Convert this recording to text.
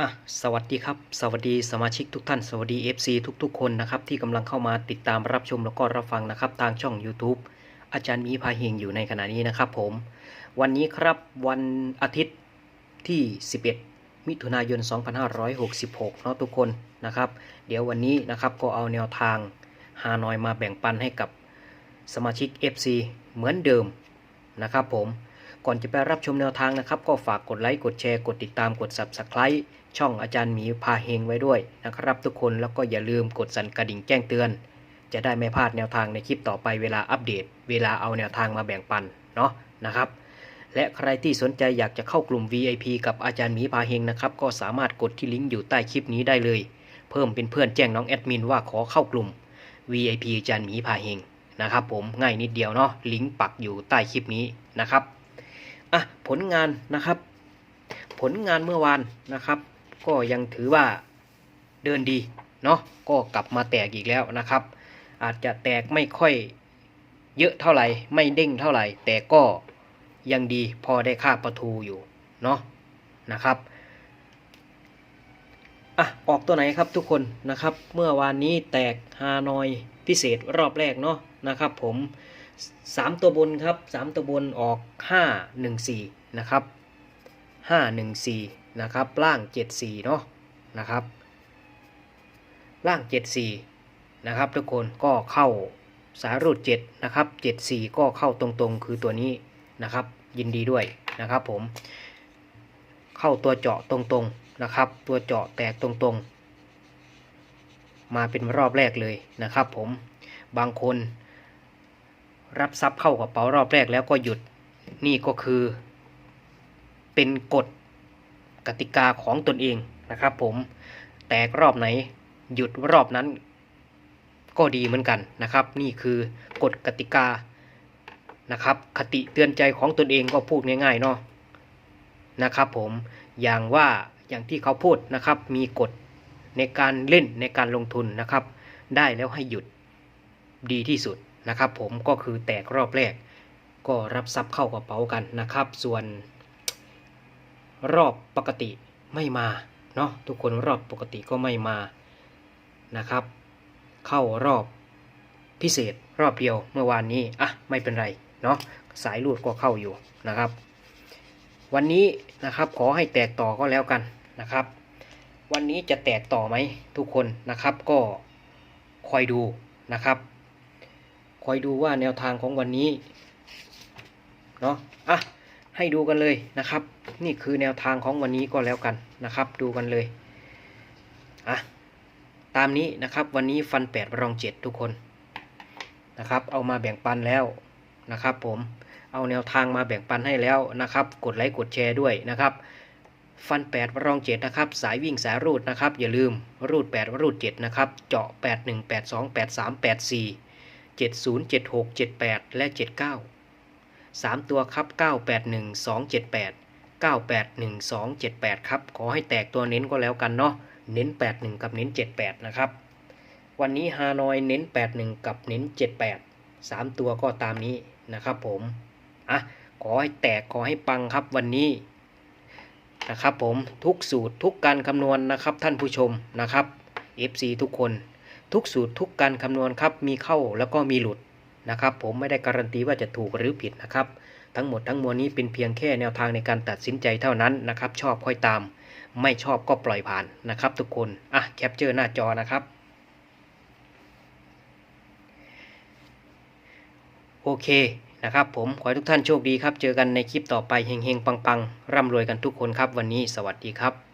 อะสวัสดีครับ สวัสดีสมาชิกทุกท่าน สวัสดี FC ทุกๆ คนนะครับ ที่กำลังเข้ามาติดตามรับชมแล้วก็รับฟังนะครับ ทางช่อง YouTube อาจารย์มีพาเฮงอยู่ในขณะนี้นะครับผม วันนี้ครับวันอาทิตย์ที่ 11 มิถุนายน 2566เนาะทุกคนนะครับ เดี๋ยววันนี้นะครับก็เอาแนวทางฮานอยมาแบ่งปันให้กับสมาชิก FC เหมือนเดิมนะครับผมก่อนจะไปรับชมแนวทางนะครับ ก็ฝากกดไลค์กดแชร์กดติดตามกด Subscribe ช่องอาจารย์หมีพาเฮงไว้ด้วยนะครับทุกคนแล้วก็อย่าลืมกดสั่นกระดิ่งแจ้งเตือน จะได้ไม่พลาดแนวทางในคลิปต่อไปเวลาอัปเดต เวลาเอาแนวทางมาแบ่งปันเนาะนะครับ และใครที่สนใจอยากจะเข้ากลุ่ม VIP กับอาจารย์หมีพาเฮงนะครับก็สามารถกดที่ลิงก์อยู่ใต้คลิปนี้ได้เลย เพิ่มเป็นเพื่อนแจ้งน้องแอดมินว่าขอเข้ากลุ่ม VIP อาจารย์หมีพาเฮงนะครับผมง่ายนิดเดียวเนาะลิงก์ปักอยู่ใต้คลิปนี้นะครับอะผลงานนะครับ ผลงานเมื่อวานนะครับ ก็ยังถือว่าเดินดีเนาะก็กลับมาแตกอีกแล้วนะครับ อาจจะแตกไม่ค่อยเยอะเท่าไหร่ไม่เด้งเท่าไหร่ แต่ก็ยังดีพอได้ค่าประทูอยู่เนาะนะครับอะออกตัวไหนครับทุกคนนะครับ เมื่อวานนี้แตกฮานอยพิเศษรอบแรกเนาะนะครับผมสามตัวบนครับสามตัวบนออกห้าหนึ่งสี่นะครับ ห้าหนึ่งสี่นะครับ ล่างเจ็ดสี่เนาะนะครับ ล่างเจ็ดสี่นะครับ ทุกคนก็เข้าสายรูดเจ็ดนะครับเจ็ดสี่ก็เข้าตรงๆ คือตัวนี้นะครับ ยินดีด้วยนะครับผม เข้าตัวเจาะตรงๆนะครับ ตัวเจาะแตกตรงๆ มาเป็นรอบแรกเลยนะครับผม บางคนรับทรัพย์เข้ากระเป๋ารอบแรกแล้วก็หยุดนี่ก็คือ เป็นกฎกติกาของตนเองนะครับผมแตกรอบไหนหยุดรอบนั้น ก็ดีเหมือนกันนะครับ นี่คือกฎกติกานะครับ คติเตือนใจของตนเองก็พูดง่ายๆเนาะนะครับ ผมอย่างว่าอย่างที่เขาพูดนะครับ มีกฎในการเล่นในการลงทุนนะครับ ได้แล้วให้หยุดดีที่สุดนะครับ ผมก็คือแตกรอบแรก ก็รับทรัพย์เข้ากระเป๋ากันนะครับ ส่วน รอบปกติไม่มาเนาะทุกคนรอบปกติก็ไม่มานะครับ เข้ารอบพิเศษรอบเดียวเมื่อวานนี้อะไม่เป็นไรเนาะสายลูดก็เข้าอยู่นะครับ วันนี้นะครับขอให้แตกต่อก็แล้วกันนะครับ วันนี้จะแตกต่อไหมทุกคนนะครับก็คอยดูนะครับ คอยดูว่าแนวทางของวันนี้เนาะอะ ให้ดูกันเลยนะครับ นี่คือแนวทางของวันนี้ก็แล้วกันนะครับ ดูกันเลยอะตามนี้นะครับวันนี้ฟันแปดรองเจ็ดทุกคนนะครับ เอามาแบ่งปันแล้วนะครับ ผมเอาแนวทางมาแบ่งปันให้แล้วนะครับ กดไลค์กดแชร์ด้วยนะครับ ฟัน 8 รอง 7 นะครับ สายวิ่งสายรูดนะครับ อย่าลืมรูด 8 รูด 7 นะครับ เจาะ 8 1 8 2 8 3 8 4 70 76 78 และ 79 3 ตัวครับ 981 278 981 278 ครับ ขอให้แตกตัวเน้นก็แล้วกันเนาะ เน้น 81 กับเน้น 78 นะครับ วันนี้ฮานอยเน้น 81 กับเน้น 78 3 ตัวก็ตามนี้นะครับผมอะขอให้แตกขอให้ปังครับวันนี้นะครับผมทุกสูตรทุกการคำนวณนะครับท่านผู้ชมนะครับ FC ทุกคน ทุกสูตรทุกการคำนวณครับมีเข้าแล้วก็มีหลุด นะครับผมไม่ได้การันตีว่าจะถูกหรือผิดนะครับ ทั้งหมดทั้งมวลนี้เป็นเพียงแค่แนวทางในการตัดสินใจเท่านั้นนะครับ ชอบค่อยตาม ไม่ชอบก็ปล่อยผ่านนะครับทุกคนอะแคปเจอร์หน้าจอนะครับโอเคนะครับผมขอให้ทุกท่านโชคดีครับ เจอกันในคลิปต่อไปเฮงๆ ปังๆ ร่ำรวยกันทุกคนครับวันนี้สวัสดีครับ